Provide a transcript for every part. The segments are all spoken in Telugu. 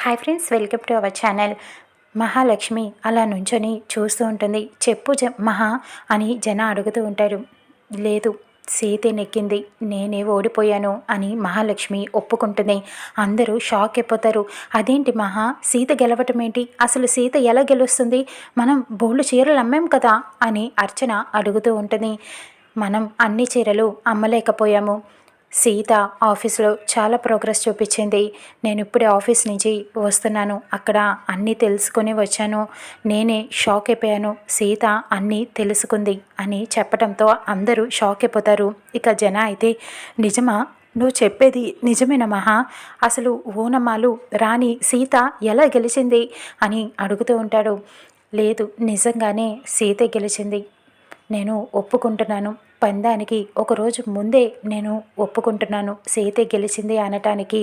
Hi friends welcome to our channel. Mahalakshmi అలా నుంచొని చూస్తూ ఉంటుంది. చెప్పు జ మహా అని జన అడుగుతూ ఉంటారు. లేదు సీతే నెక్కింది. నేనే ఓడిపోయాను అని మహాలక్ష్మి ఒప్పుకుంటుంది. అందరూ షాక్ అయిపోతారు. అదేంటి మహా సీత గెలవటం ఏంటి? అసలు సీత ఎలా గెలుస్తుంది? మనం బోళ్ళు చీరలు అమ్మాం కదా అని అర్చన అడుగుతూ ఉంటుంది. మనం అన్ని చీరలు అమ్మలేకపోయాము. సీత ఆఫీస్లో చాలా ప్రోగ్రెస్ చూపించింది. నేను ఇప్పుడే ఆఫీస్ నుంచి వస్తున్నాను. అక్కడ అన్నీ తెలుసుకొని వచ్చాను. నేనే షాక్ అయిపోయాను. సీత అన్నీ తెలుసుకుంది అని చెప్పడంతో అందరూ షాక్ అయిపోతారు. ఇక జన అయితే నిజమా? నువ్వు చెప్పేది నిజమేనా మహా? అసలు ఓనమాలు రాణి సీత ఎలా గెలిచింది? అని అడుగుతూ ఉంటాడు. లేదు నిజంగానే సీత గెలిచింది. నేను ఒప్పుకుంటున్నాను. పందానికి ఒకరోజు ముందే నేను ఒప్పుకుంటున్నాను. సీతే గెలిచింది అనటానికి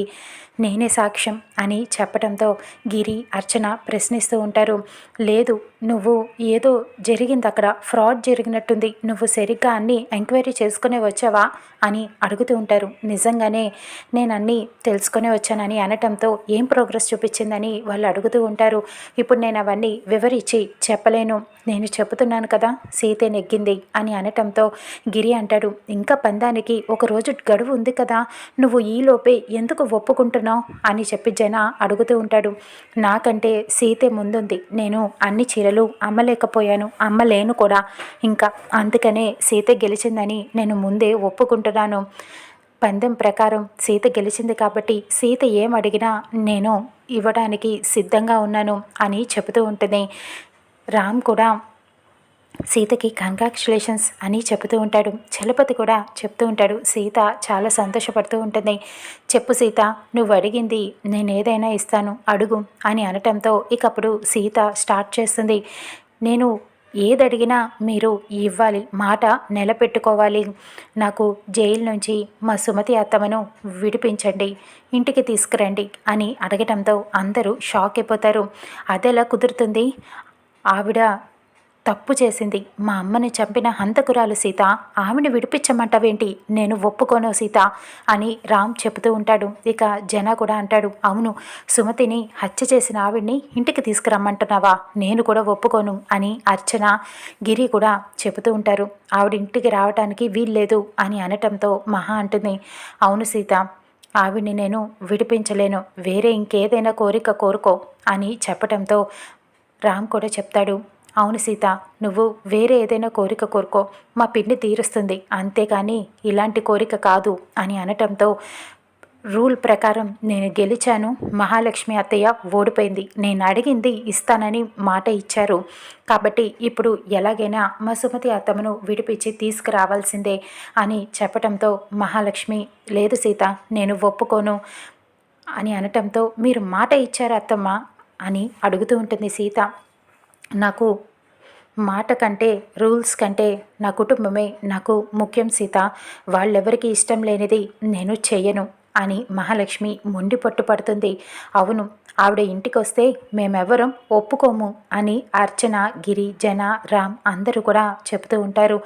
నేనే సాక్ష్యం అని చెప్పడంతో గిరి అర్చన ప్రశ్నిస్తూ ఉంటారు. లేదు నువ్వు ఏదో జరిగింది అక్కడ ఫ్రాడ్ జరిగినట్టుంది. నువ్వు సరిగ్గా అన్నీ ఎంక్వైరీ చేసుకునే వచ్చావా అని అడుగుతూ ఉంటారు. నిజంగానే నేను అన్నీ తెలుసుకునే వచ్చానని అనటంతో ఏం ప్రోగ్రెస్ చూపించిందని వాళ్ళు అడుగుతూ ఉంటారు. ఇప్పుడు నేను అవన్నీ వివరించి చెప్పలేను. నేను చెబుతున్నాను కదా సీతే నెగ్గింది అని అనటంతో గిరి అంటాడు. ఇంకా పందానికి ఒకరోజు గడువు ఉంది కదా నువ్వు ఈలోపే ఎందుకు ఒప్పుకుంటున్నావు? అని చెప్పి జన అడుగుతూ ఉంటాడు. నాకంటే సీతే ముందుంది. నేను అన్ని చీరలు అమ్మలేకపోయాను. అమ్మలేను కూడా. ఇంకా అందుకనే సీత గెలిచిందని నేను ముందే ఒప్పుకుంటున్నాను. పందెం ప్రకారం సీత గెలిచింది కాబట్టి సీత ఏం అడిగినా నేను ఇవ్వడానికి సిద్ధంగా ఉన్నాను అని చెబుతూ ఉంటుంది. రామ్ కూడా సీతకి కంగ్రాచులేషన్స్ అని చెబుతూ ఉంటాడు. చలపతి కూడా చెప్తూ ఉంటాడు సీత చాలా సంతోషపడుతూ ఉంటుంది. చెప్పు సీత నువ్వు అడిగింది నేను ఏదైనా ఇస్తాను అడుగు అని అనటంతో ఇకప్పుడు సీత స్టార్ట్ చేస్తుంది. నేను ఏది అడిగినా మీరు ఇవ్వాలి మాట నిలబెట్టుకోవాలి. నాకు జైలు నుంచి మా సుమతి అత్తమ్మను విడిపించండి ఇంటికి తీసుకురండి అని అడగటంతో అందరూ షాక్ అయిపోతారు. అదెలా కుదురుతుంది? ఆవిడ తప్పు చేసింది. మా అమ్మని చంపిన హంతకురాలు సీత ఆమెను విడిపించమంటావేంటి? నేను ఒప్పుకోను సీత అని రామ్ చెబుతూ ఉంటాడు. ఇక జన కూడా అంటాడు అవును సుమతిని హత్య చేసిన ఆవిడ్ని ఇంటికి తీసుకురమ్మంటున్నావా? నేను కూడా ఒప్పుకోను అని అర్చన గిరి కూడా చెబుతూ ఉంటారు. ఆవిడ ఇంటికి రావడానికి వీల్లేదు అని అనటంతో మహా అంటుంది. అవును సీత ఆవిడ్ని నేను విడిపించలేను. వేరే ఇంకేదైనా కోరిక కోరుకో అని చెప్పటంతో రామ్ కూడా చెప్తాడు. అవును సీత నువ్వు వేరే ఏదైనా కోరిక కోరుకో మా పిండి తీరుస్తుంది. అంతేకాని ఇలాంటి కోరిక కాదు అని అనటంతో రూల్ ప్రకారం నేను గెలిచాను. మహాలక్ష్మి అత్తయ్య ఓడిపోయింది. నేను అడిగింది ఇస్తానని మాట ఇచ్చారు. కాబట్టి ఇప్పుడు ఎలాగైనా మా సుమతి అత్తమ్మను విడిపించి తీసుకురావాల్సిందే అని చెప్పటంతో మహాలక్ష్మి లేదు సీత నేను ఒప్పుకోను అని అనటంతో మీరు మాట ఇచ్చారు అత్తమ్మ అని అడుగుతూ ఉంటుంది సీత. నాకు మాట కంటే రూల్స్ కంటే నా కుటుంబమే నాకు ముఖ్యం సీత. వాళ్ళెవరికి ఇష్టం లేనిది నేను చెయ్యను అని మహాలక్ష్మి మొండి పట్టుపడుతుంది అవును ఆవిడ ఇంటికి వస్తే మేమెవరం ఒప్పుకోము అని అర్చన గిరి జన రామ్ అందరూ కూడా చెబుతూ ఉంటారు.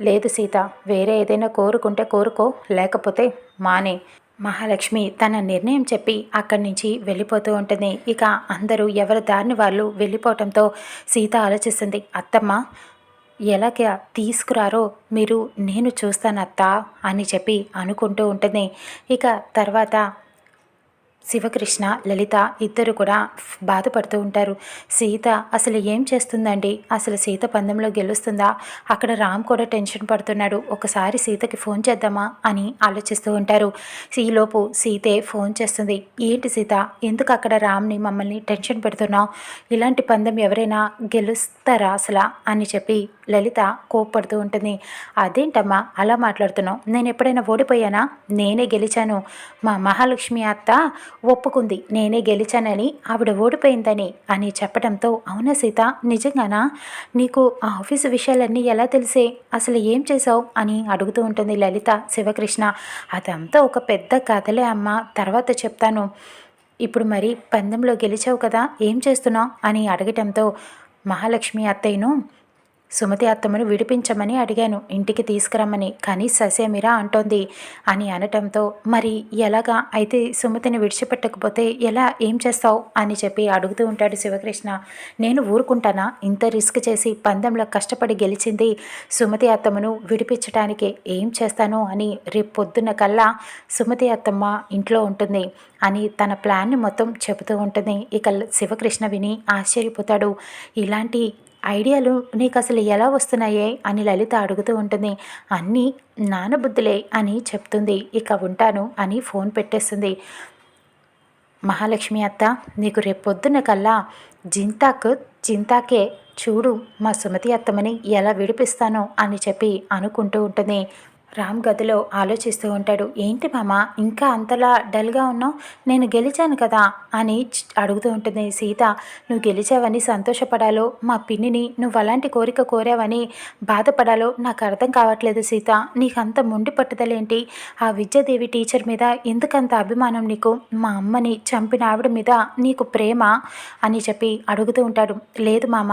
లేదు సీత వేరే ఏదైనా కోరుకుంటే కోరుకో లేకపోతే మానే. మహాలక్ష్మి తన నిర్ణయం చెప్పి అక్కడి నుంచి వెళ్ళిపోతూ ఉంటుంది. ఇక అందరూ ఎవరి దారిని వాళ్ళు వెళ్ళిపోవటంతో సీత ఆలోచిస్తుంది. అత్తమ్మ ఎలాగ తీసుకురారో మీరు నేను చూస్తానత్తా అని చెప్పి అనుకుంటూ ఉంటుంది. ఇక తర్వాత శివకృష్ణ లలిత ఇద్దరు కూడా బాధపడుతూ ఉంటారు. సీత అసలు ఏం చేస్తుందండి? అసలు సీత పందెంలో గెలుస్తుందా? అక్కడ రామ్ కూడా టెన్షన్ పడుతున్నాడు. ఒకసారి సీతకి ఫోన్ చేద్దామా అని ఆలోచిస్తూ ఉంటారు. ఈలోపు సీతే ఫోన్ చేస్తుంది. ఏంటి సీత? ఎందుకు అక్కడ రామ్ని మమ్మల్ని టెన్షన్ పెడుతున్నావు? ఇలాంటి పందెం ఎవరైనా గెలుస్తారా అసలు? అని చెప్పి లలిత కోప్పడుతూ ఉంటుంది. అదేంటమ్మా? అలా మాట్లాడుతున్నావు. నేను ఎప్పుడైనా ఓడిపోయానా? నేనే గెలిచాను. మా మహాలక్ష్మి అత్త ఒప్పుకుంది. నేనే గెలిచానని ఆవిడ ఓడిపోయిందని అని చెప్పడంతో అవునా సీత? నిజంగానా? నీకు ఆ ఆఫీసు విషయాలన్నీ ఎలా తెలిసే? అసలు ఏం చేసావు అని అడుగుతూ ఉంటుంది లలిత శివకృష్ణ. అదంతా ఒక పెద్ద కథలే అమ్మ. తర్వాత చెప్తాను. ఇప్పుడు మరి పందెంలో గెలిచావు కదా? ఏం చేస్తున్నావు? అని అడగటంతో మహాలక్ష్మి అత్తయ్యను సుమతి అత్తమ్మను విడిపించమని అడిగాను. ఇంటికి తీసుకురమ్మని. కానీ ససేమిరా అంటోంది అని అనటంతో మరి ఎలాగా? అయితే సుమతిని విడిచిపెట్టకపోతే ఎలా? ఏం చేస్తావు? అని చెప్పి అడుగుతూ ఉంటాడు శివకృష్ణ. నేను ఊరుకుంటానా? ఇంత రిస్క్ చేసి పందెంలో కష్టపడి గెలిచింది సుమతి అత్తమ్మను విడిపించడానికి ఏం చేస్తాను అని రేపు పొద్దున్న కల్లా సుమతి అత్తమ్మ ఇంట్లో ఉంటుంది అని తన ప్లాన్ని మొత్తం చెబుతూ ఉంటుంది. ఇక శివకృష్ణ విని ఆశ్చర్యపోతాడు. ఇలాంటి ఐడియాలు నీకు అసలు ఎలా వస్తున్నాయే అని లలిత అడుగుతూ ఉంటుంది. అన్నీ నానబుద్ధులే అని చెప్తుంది. ఇక ఉంటాను అని ఫోన్ పెట్టేస్తుంది. మహాలక్ష్మి అత్త నీకు రేపొద్దున కల్లా జింతాకు జింతాకే చూడు మా సుమతి అత్తమని ఎలా విడిపిస్తానో అని చెప్పి అనుకుంటూ ఉంటుంది. రామ్ గదిలో ఆలోచిస్తూ ఉంటాడు. ఏంటి మామ ఇంకా అంతలా డల్గా ఉన్నావు? నేను గెలిచాను కదా అని అడుగుతూ ఉంటుంది సీత. నువ్వు గెలిచావని సంతోషపడాలో మా పిన్నిని నువ్వు అలాంటి కోరిక కోరావని బాధపడాలో నాకు అర్థం కావట్లేదు సీత. నీకు అంత మొండి పట్టుదలేంటి? ఆ విద్యాదేవి టీచర్ మీద ఎందుకంత అభిమానం నీకు? మా అమ్మని చంపిన ఆవిడ మీద నీకు ప్రేమ? అని చెప్పి అడుగుతూ ఉంటాడు. లేదు మామ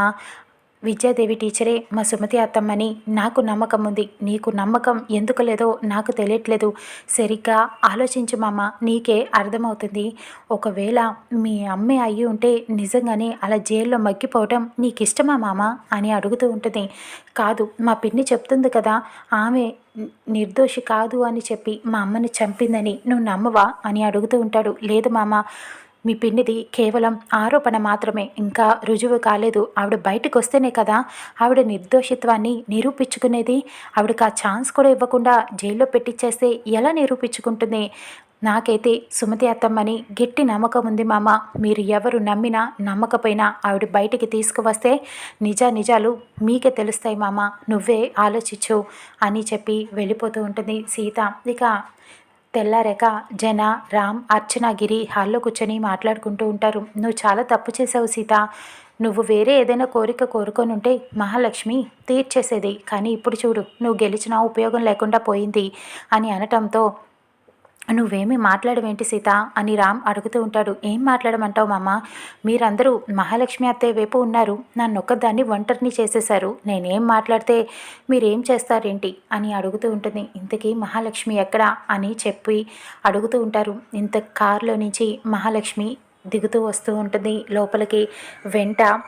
విద్యాదేవి టీచరే మా సుమతి అత్తమ్మని. నాకు నమ్మకం ఉంది. నీకు నమ్మకం ఎందుకు లేదో నాకు తెలియట్లేదు. సరిగ్గా ఆలోచించు మామ నీకే అర్థమవుతుంది. ఒకవేళ మీ అమ్మే అయ్యి ఉంటే నిజంగానే అలా జైల్లో మగ్గిపోవటం నీకు ఇష్టమా మామ? అని అడుగుతూ ఉంటుంది. కాదు మా పిన్ని చెప్తుంది కదా ఆమె నిర్దోషి కాదు అని చెప్పి మా అమ్మని చంపిందని నువ్వు నమ్మవా? అని అడుగుతూ ఉంటాడు. లేదు మామ మీ పిన్నిది కేవలం ఆరోపణ మాత్రమే. ఇంకా రుజువు కాలేదు. ఆవిడ బయటకు వస్తేనే కదా ఆవిడ నిర్దోషిత్వాన్ని నిరూపించుకునేది. ఆవిడకి ఆ ఛాన్స్ కూడా ఇవ్వకుండా జైల్లో పెట్టించేస్తే ఎలా నిరూపించుకుంటుంది? నాకైతే సుమతి అత్తమ్మని గట్టి నమ్మకం ఉంది మామ. మీరు ఎవరు నమ్మినా నమ్మకపోయినా ఆవిడ బయటికి తీసుకువస్తే నిజా నిజాలు మీకే తెలుస్తాయి మామ. నువ్వే ఆలోచించు అని చెప్పి వెళ్ళిపోతూ ఉంటుంది సీత. ఇక తెల్లారాక జన రామ్ అర్చన గిరి హాల్లో కూర్చొని మాట్లాడుకుంటూ ఉంటారు. నువ్వు చాలా తప్పు చేసావు సీత. నువ్వు వేరే ఏదైనా కోరిక కోరుకొని ఉంటే మహాలక్ష్మి తీర్చేసేది. కానీ ఇప్పుడు చూడు నువ్వు గెలిచినా ఉపయోగం లేకుండా పోయింది అని అనటంతో నువ్వేమి మాట్లాడవేంటి సీత? అని రామ్ అడుగుతూ ఉంటాడు. ఏం మాట్లాడమంటావు మామ? మీరందరూ మహాలక్ష్మి అత్తయ్య వైపు ఉన్నారు. నన్ను ఒక్కదాన్ని ఒంటరిని చేసేశారు. నేనేం మాట్లాడితే మీరేం చేస్తారేంటి? అని అడుగుతూ ఉంటుంది. ఇంతకీ మహాలక్ష్మి ఎక్కడా? అని చెప్పి అడుగుతూ ఉంటారు. ఇంత కారులో నుంచి మహాలక్ష్మి దిగుతూ వస్తూ ఉంటుంది. లోపలికి వెంట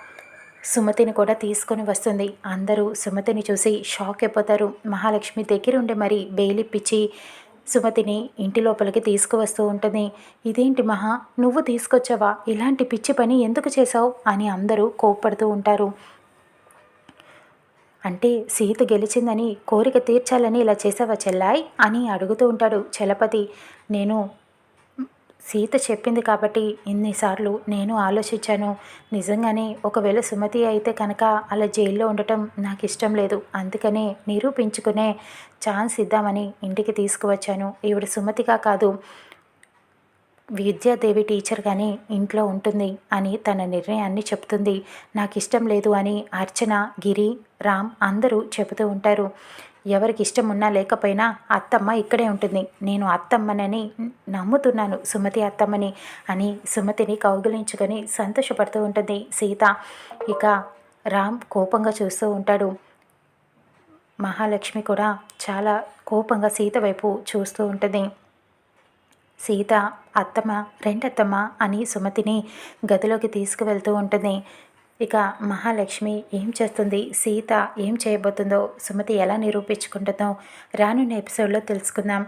సుమతిని కూడా తీసుకొని వస్తుంది. అందరూ సుమతిని చూసి షాక్ అయిపోతారు. మహాలక్ష్మి దగ్గరుండి మరి బెయిలిప్పించి సుమతిని ఇంటి లోపలికి తీసుకువస్తూ ఉంటుంది. ఇదేంటి మహా? నువ్వు తీసుకొచ్చావా? ఇలాంటి పిచ్చి పని ఎందుకు చేశావు? అని అందరూ కోప్పడుతూ ఉంటారు. అంటే సీత గెలిచిందని కోరిక తీర్చాలని ఇలా చేసావా చెల్లాయ్? అని అడుగుతూ ఉంటాడు చలపతి. నేను సీత చెప్పింది కాబట్టి ఇన్నిసార్లు నేను ఆలోచించాను. నిజంగానే ఒకవేళ సుమతి అయితే కనుక అలా జైల్లో ఉండటం నాకు ఇష్టం లేదు. అందుకనే నిరూపించుకునే ఛాన్స్ ఇద్దామని ఇంటికి తీసుకువచ్చాను. ఈవిడ సుమతిగా కాదు విద్యాదేవి టీచర్గానే ఇంట్లో ఉంటుంది అని తన నిర్ణయాన్ని చెప్తుంది. నాకు ఇష్టం లేదు అని అర్చన గిరి రామ్ అందరూ చెబుతూ ఉంటారు. ఎవరికి ఇష్టం ఉన్నా లేకపోయినా అత్తమ్మ ఇక్కడే ఉంటుంది. నేను అత్తమ్మనని నమ్ముతున్నాను. సుమతి అత్తమ్మని అని సుమతిని కౌగిలించుకొని సంతోషపడుతూ ఉంటుంది. సీత ఇక రామ్ కోపంగా చూస్తూ ఉంటాడు. మహాలక్ష్మి కూడా చాలా కోపంగా సీత వైపు చూస్తూ ఉంటుంది. సీత అత్తమ్మ రెండత్తమ్మ అని సుమతిని గదిలోకి తీసుకువెళ్తూ ఉంటుంది. ఇక మహాలక్ష్మి ఏం చేస్తుంది? సీత ఏం చేయబోతుందో సుమతి ఎలా నిరూపించుకుంటుందో రానున్న ఎపిసోడ్లో తెలుసుకుందాం.